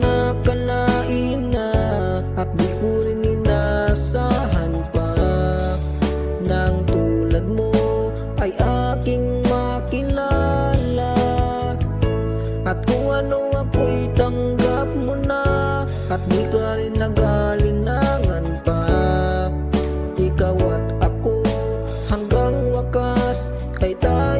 nakalain na At di ko pa Nang tulad mo ay aking makilala. At kung ano ako'y tanggap mo na At di ka pa Ikaw at ako hanggang wakas Ay tayo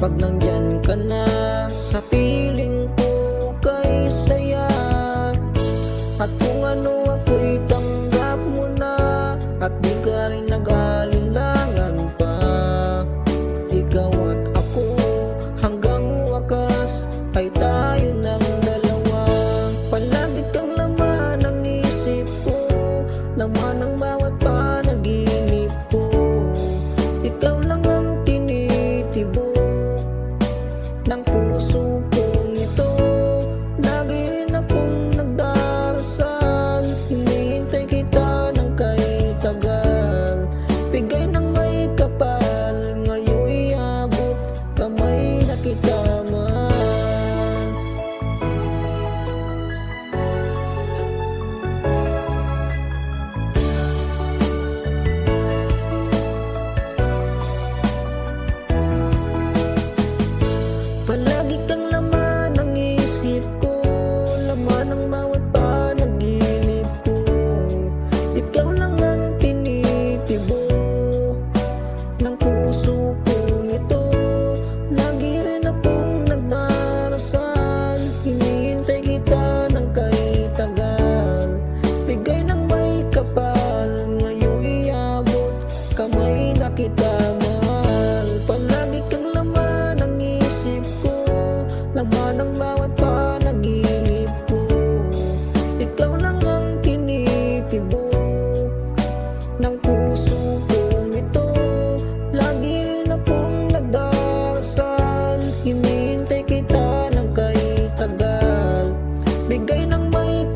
Pag nandyan ka na Sa piling ko kay saya. At kung ano ako'y tanggap mo na At di ka rin nag-alilangan Ikaw at ako Hanggang wakas ay tayo ng puso kong ito. Lagi rin akong nagdarasal. Hinihintay kita ng kahit tagal Bigay ng may kapal. Ngayon'y abot kamay na kita. ang may